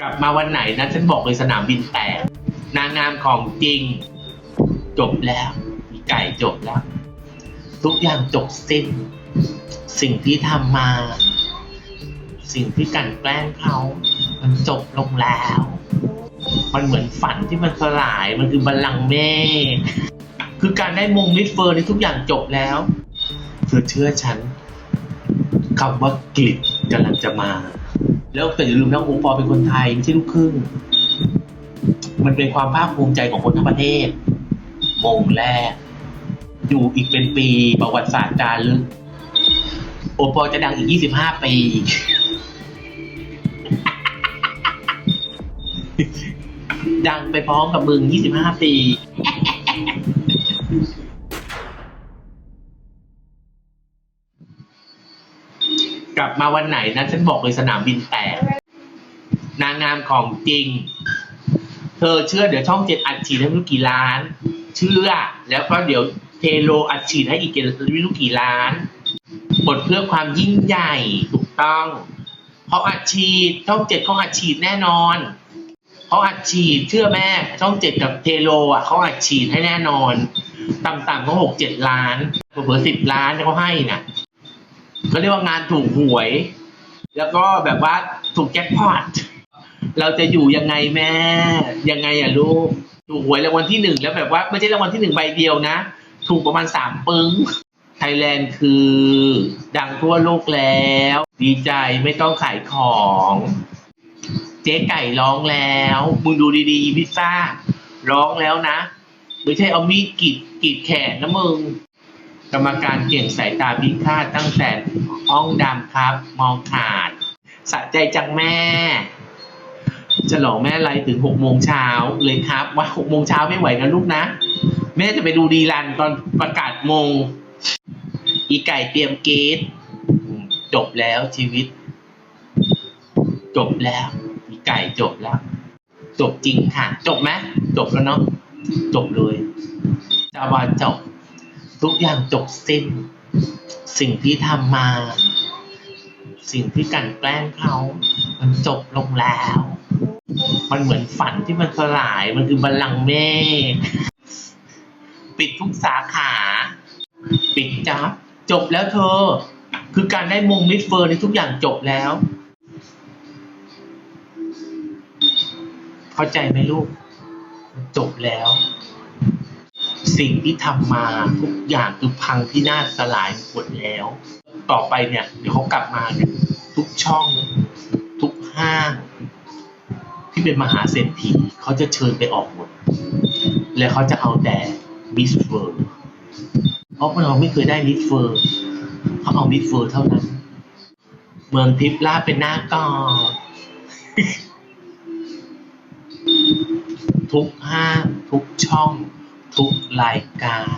กลับมาวันไหนนะฉันบอกเลยสนามบินแตกนางงามของจริง จบแล้วมีไก่จบแล้ว ทุกอย่างจบสิ้น สิ่งที่ทำมา สิ่งที่กันแกล้งเขา มันจบลงแล้ว มันเหมือนฝันที่มันสลายมันคือบัลลังก์เมฆคือการได้มงมิสเฟอร์ในทุกอย่างจบแล้วเธอเชื่อฉันคำว่ากลิดกำลังจะมา แล้วแต่อย่าลืมนะโอปอเป็นคนไทยไม่ใช่ลูกครึ่ง มันเป็นความภาคภูมิใจของคนทั้งประเทศมงแรก อยู่อีกเป็นปีประวัติศาสตร์จารึก โอปอจะดังอีก 25 ปี ดังไปพร้อมกับมึง 25 ปี ลับมาวันไหนนะฉันบอกเลยสนามบินแตกนางงามของจริง เธอเชื่อเดี๋ยวช่องเจ็ดอัดฉีดให้ไม่รู้กี่ล้าน เชื่อ แล้วก็เดี๋ยวเทโลอัดฉีดให้อีกไม่รู้กี่ล้านบทเพื่อความยิ่งใหญ่ถูกต้องเขาอัดฉีดช่องเจ็ดเขาอัดฉีดแน่นอนเขาอัดฉีดเชื่อแม่ช่องเจ็ดกับเทโลอะเขาอัดฉีดให้แน่นอน ต่ำๆก็หกเจ็ดล้านเผื่อสิบล้านเขาให้น่ะ เขาเรียกว่างานถูกหวย แล้วก็แบบว่าถูกแจ็คพอตเราจะอยู่ยังไงแม่ ยังไงอะลูก ถูกหวยรางวัลที่หนึ่งแล้วแบบว่าไม่ใช่รางวัลที่หนึ่งใบเดียวนะ ถูกประมาณสามปึ้งไทยแลนด์คือ ดังทั่วโลกแล้ว ดีใจไม่ต้องขายของ เจ๊ไก่ร้องแล้ว มึงดูดีๆพิซซ่า ร้องแล้วนะ ไม่ใช่เอามีดกรีดกรีดแขนนะมึง กรรมการเก่งสายตาพิฆาตตั้งแต่ห้องดำครับ มองขาด สะใจจังแม่ฉลองแม่ไรถึงหกโมงเช้าเลยครับ ว่าหกโมงเช้าไม่ไหวนะลูกนะ แม่จะไปดูดีรันตอนประกาศมง อีไก่เตรียมเกตจบแล้วชีวิต จบแล้ว อีไก่จบแล้ว จบจริงค่ะ จบไหมจบแล้วเนาะจบเลยจาวาจบ ทุกอย่างจบสิ้น สิ่งที่ทำมา สิ่งที่กันแกล้งเขา มันจบลงแล้ว มันเหมือนฝันที่มันสลาย มันคือบัลลังก์เมฆปิดทุกสาขา ปิดจับ จบแล้วเธอ คือการได้มงมิสเฟอร์ในทุกอย่างจบแล้ว เข้าใจไหมลูก จบแล้ว สิ่งที่ทำมาทุกอย่างคือพังพินาศสลายหมดแล้ว ต่อไปเนี่ยเดี๋ยวเขากลับมาเนี่ยทุกช่อง ทุกห้างที่เป็นมหาเศรษฐีเขาจะเชิญไปออกหมด แล้วเขาจะเอาแต่มิสเฟอร์เพราะเราไม่เคยได้มิสเฟอร์เขาเอามิสเฟอร์เท่านั้น เมืองทิพย์ลาเป็นหน้ากอทุกห้างทุกช่อง ทุกรายการ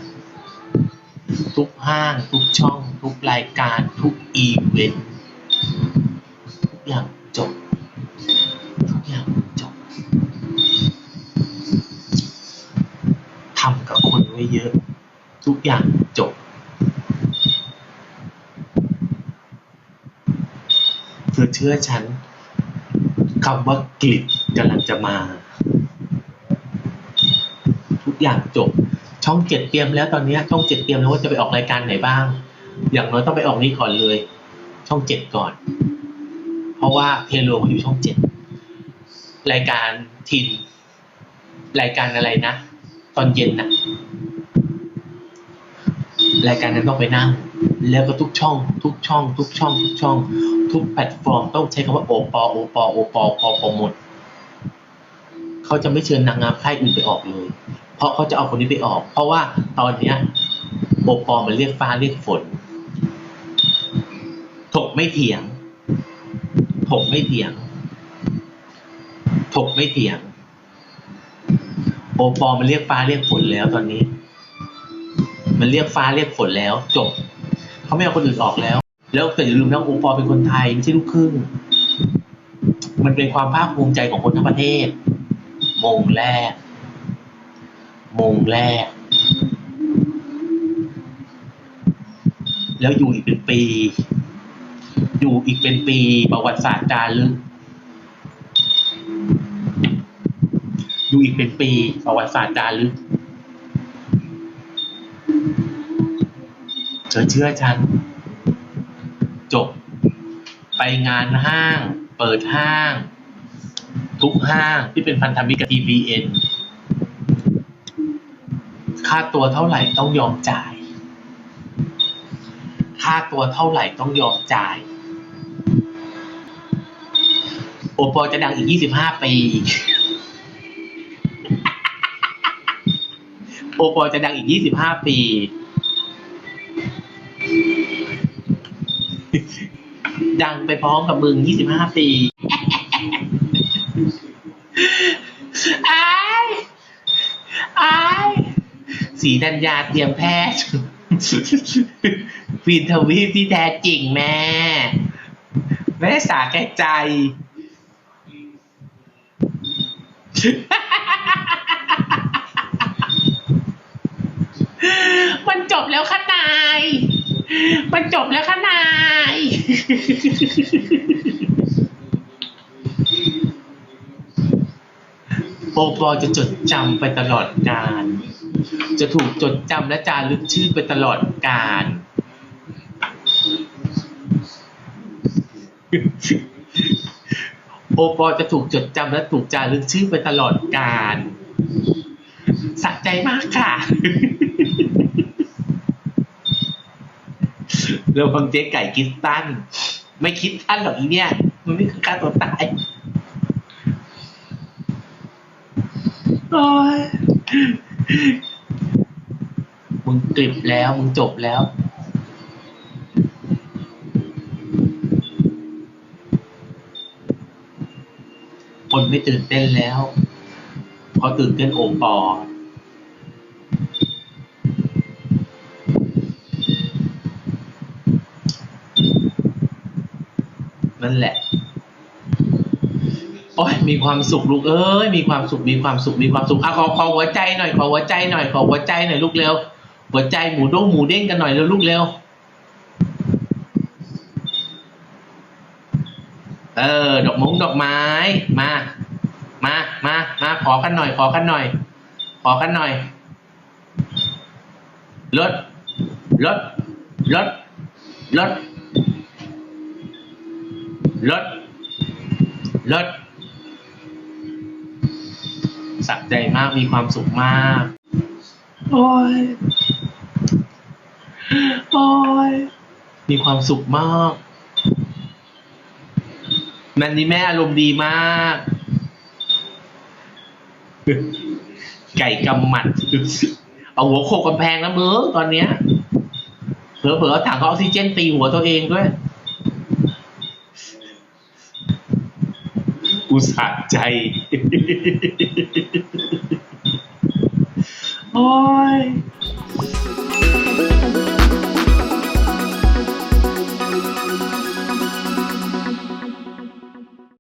ทุกห้าง ทุกช่อง ทุกรายการ ทุกอีเวนต์ทุกอย่างจบ ทุกอย่างจบทำกับคนไว้เยอะ ทุกอย่างจบ เธอเชื่อฉันคำว่ากลิดกำลังจะมา อย่างจบ ช่องเจ็ดเตรียมแล้วตอนนี้ช่องเจ็ดเตรียมแล้วว่าจะไปออกรายการไหนบ้าง อย่างน้อยต้องไปออกนี้ก่อนเลย ช่องเจ็ดก่อน เพราะว่าเทโลเขาอยู่ช่องเจ็ดรายการทินรายการอะไรนะ ตอนเย็นนะรายการนั้นต้องไปนั่ง แล้วก็ทุกช่อง ทุกช่อง ทุกช่อง ทุกช่อง ทุกแพลตฟอร์มต้องใช้คำว่าโอปอโอปอโอปอพอพอหมด เขาจะไม่เชิญนางงามค่ายอื่นไปออกเลย เพราะเขาจะเอาคนนี้ไปออก เพราะว่าตอนเนี้ยโอปอมันเรียกฟ้าเรียกฝนถกไม่เถียงถกไม่เถียงถกไม่เถียง โอปอมันเรียกฟ้าเรียกฝนแล้วตอนนี้ มันเรียกฟ้าเรียกฝนแล้ว จบเขาไม่เอาคนอื่นออกแล้ว แล้วแต่อย่าลืมนะโอปอเป็นคนไทยไม่ใช่ลูกครึ่งมันเป็นความภาคภูมิใจของคนทั้งประเทศมงแรก มงแรก แล้วอยู่อีกเป็นปี อยู่อีกเป็นปีประวัติศาสตร์จารึกดูอีกเป็นปีประวัติศาสตร์จารึกเธอเชื่อฉัน จบ ไปงานห้าง เปิดห้าง ทุกห้างที่เป็นพันธมิตรกับ TBN ค่าตัวเท่าไหร่ต้องยอมจ่าย ค่าตัวเท่าไหร่ต้องยอมจ่าย โอปอจะดังอีก 25 ปี โอปอจะดังอีก 25 ปี ดังไปพร้อมกับมึง 25 ปี อายอาย สีดัญญาเตรียมแพทย์ฟินทวีปที่แท้จริงแม่ แม่สาแก่ใจ มันจบแล้วค่ะนาย มันจบแล้วค่ะนายโอปอจะจดจำไปตลอดกาล จะถูกจดจำและจารึกชื่อไปตลอดกาลโอปอจะถูกจดจำและถูกจารึกชื่อไปตลอดกาลสะใจมากค่ะ เรื่องฟังเจ๊ไก่คิดตั้น ไม่คิดตั้นหรอกอีเนี่ย มันไม่คือฆ่าตัวตายโอ้ย มึงกลิบแล้วมึงจบแล้วคนไม่ตื่นเต้นแล้วเพราะตื่นเต้นโอปอนั่นแหละ โอ้ยมีความสุขลูกเอ้ย มีความสุข มีความสุข มีความสุขอะขอขอหัวใจหน่อย ขอหัวใจหน่อย ขอหัวใจหน่อยลูกเร็ว หัวใจหมูด้งหมูเด้งกันหน่อยเร็วลูกเร็ว เออ ดอกมงดอกไม้ มา มา มา มาขอกันหน่อย ขอกันหน่อย ขอกันหน่อย รถ รถ รถ รถ รถ รถสักใจมากมีความสุขมาก โอ้ย โอ้ยมีความสุขมากมันนี่แม่อารมณ์ดีมาก ไก่กำหมัด เอาหัวโขกกำแพงแล้วมือตอนเนี้ยเผลอๆเอาถังออกซิเจนตีหัวตัวเองด้วย อุตส่าห์ใจ โอ้ย